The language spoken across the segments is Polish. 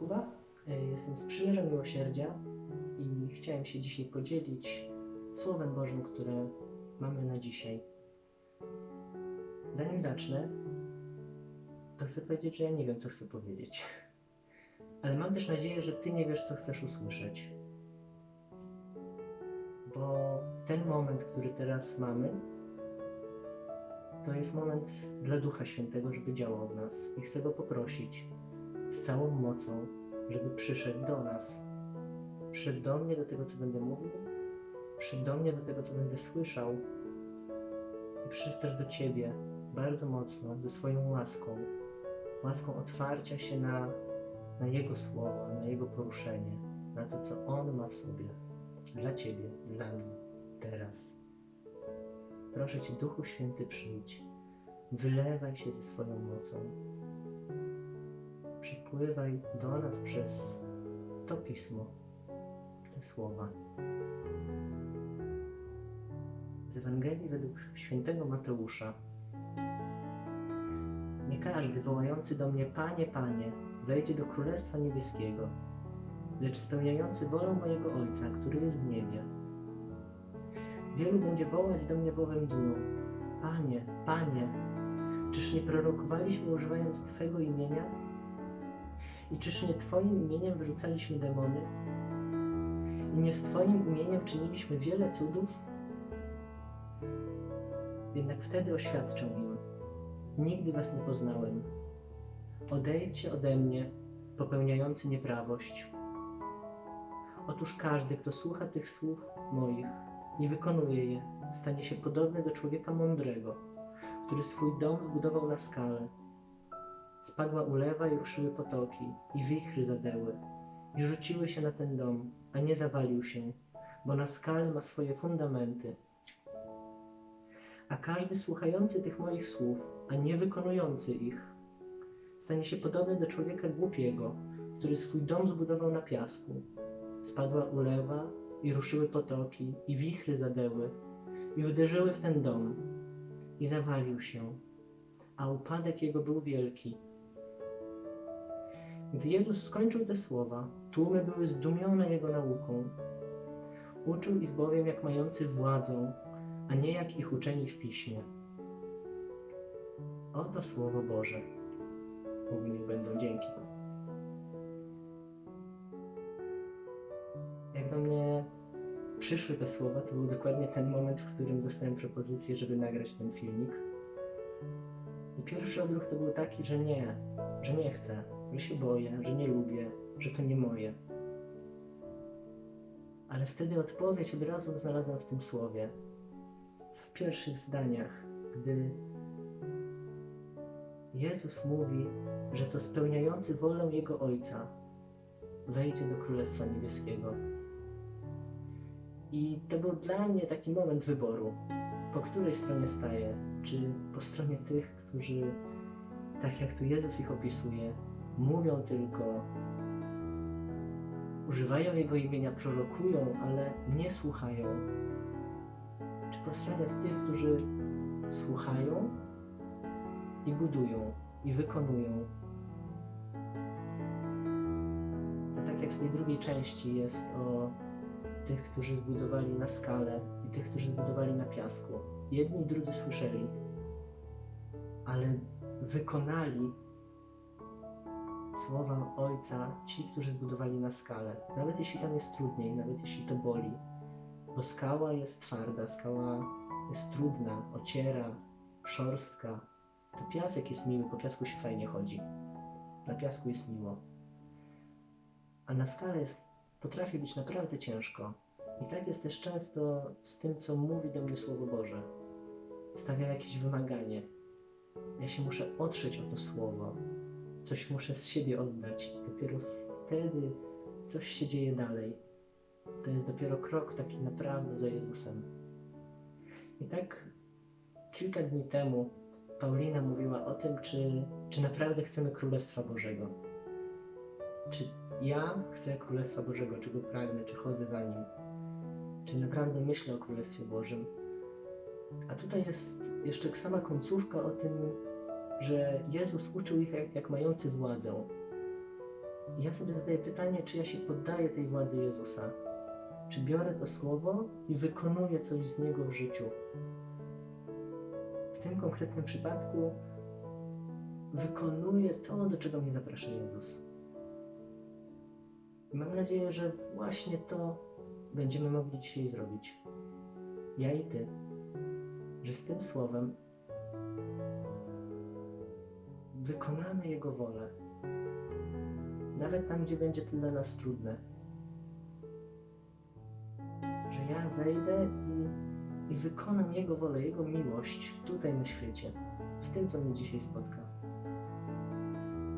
Jakuba, e, jestem z Przymierza Miłosierdzia i chciałem się dzisiaj podzielić Słowem Bożym, które mamy na dzisiaj. Zanim zacznę, to chcę powiedzieć, że ja nie wiem, co chcę powiedzieć. Ale mam też nadzieję, że Ty nie wiesz, co chcesz usłyszeć. Bo ten moment, który teraz mamy, to jest moment dla Ducha Świętego, żeby działał w nas. I chcę Go poprosić z całą mocą, żeby przyszedł do nas. Przyszedł do mnie, do tego, co będę mówił, przyszedł do mnie, do tego, co będę słyszał i przyszedł też do Ciebie bardzo mocno, ze swoją łaską. Łaską otwarcia się na, na Jego słowa, na Jego poruszenie, na to, co On ma w sobie. Dla Ciebie, dla mnie, teraz. Proszę Cię, Duchu Święty, przyjdź. Wylewaj się ze swoją mocą. Przypływaj do nas przez to pismo, te słowa. Z Ewangelii według świętego Mateusza. Nie każdy wołający do mnie Panie, Panie, wejdzie do Królestwa Niebieskiego, lecz spełniający wolę mojego Ojca, który jest w niebie. Wielu będzie wołać do mnie w owym dniu, Panie, Panie, czyż nie prorokowaliśmy używając Twego imienia? I czyż nie Twoim imieniem wyrzucaliśmy demony? I nie z Twoim imieniem czyniliśmy wiele cudów? Jednak wtedy oświadczę im, nigdy Was nie poznałem. Odejdźcie ode mnie, popełniający nieprawość. Otóż każdy, kto słucha tych słów moich i wykonuje je, stanie się podobny do człowieka mądrego, który swój dom zbudował na skalę. Spadła ulewa i ruszyły potoki, i wichry zadęły, i rzuciły się na ten dom, a nie zawalił się, bo na skale ma swoje fundamenty. A każdy słuchający tych moich słów, a nie wykonujący ich, stanie się podobny do człowieka głupiego, który swój dom zbudował na piasku. Spadła ulewa i ruszyły potoki, i wichry zadęły, i uderzyły w ten dom, i zawalił się, a upadek jego był wielki. Gdy Jezus skończył te słowa, tłumy były zdumione Jego nauką. Uczył ich bowiem jak mający władzę, a nie jak ich uczeni w piśmie. Oto Słowo Boże. Niech będą dzięki. Przyszły te słowa, to był dokładnie ten moment, w którym dostałem propozycję, żeby nagrać ten filmik. I pierwszy odruch to był taki, że nie, że nie chcę, że się boję, że nie lubię, że to nie moje. Ale wtedy odpowiedź od razu znalazłem w tym słowie. W pierwszych zdaniach, gdy Jezus mówi, że to spełniający wolę Jego Ojca wejdzie do Królestwa Niebieskiego. I to był dla mnie taki moment wyboru, po której stronie staję. Czy po stronie tych, którzy, tak jak tu Jezus ich opisuje, mówią tylko, używają Jego imienia, prorokują, ale nie słuchają. Czy po stronie z tych, którzy słuchają i budują, i wykonują. To tak jak w tej drugiej części jest o tych, którzy zbudowali na skalę i tych, którzy zbudowali na piasku. Jedni i drudzy słyszeli, ale wykonali słowa Ojca ci, którzy zbudowali na skalę. Nawet jeśli tam jest trudniej, nawet jeśli to boli, bo skała jest twarda, skała jest trudna, ociera, szorstka, to piasek jest miły, po piasku się fajnie chodzi. Na piasku jest miło. A na skale jest, potrafi być naprawdę ciężko. I tak jest też często z tym, co mówi do mnie Słowo Boże. Stawia jakieś wymaganie. Ja się muszę otrzeć o to Słowo. Coś muszę z siebie oddać. Dopiero wtedy coś się dzieje dalej. To jest dopiero krok taki naprawdę za Jezusem. I tak kilka dni temu Paulina mówiła o tym, czy, czy naprawdę chcemy Królestwa Bożego. Czy ja chcę Królestwa Bożego, czy go pragnę, czy chodzę za nim, czy naprawdę myślę o Królestwie Bożym. A tutaj jest jeszcze sama końcówka o tym, że Jezus uczył ich jak, jak mający władzę. I ja sobie zadaję pytanie, czy ja się poddaję tej władzy Jezusa. Czy biorę to słowo i wykonuję coś z niego w życiu. W tym konkretnym przypadku wykonuję to, do czego mnie zaprasza Jezus. Mam nadzieję, że właśnie to będziemy mogli dzisiaj zrobić. Ja i ty. Że z tym słowem wykonamy Jego wolę. Nawet tam, gdzie będzie to dla nas trudne. Że ja wejdę i, i wykonam Jego wolę, Jego miłość tutaj na świecie, w tym, co mnie dzisiaj spotka.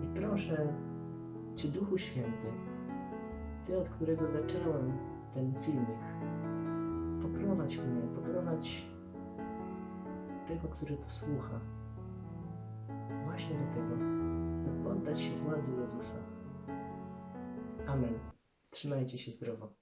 I proszę Cię, Duchu Święty, Ty, od którego zacząłem ten filmik, poprowadź mnie, poprowadź tego, który to słucha, właśnie do tego, by poddać się władzy Jezusa. Amen. Trzymajcie się zdrowo.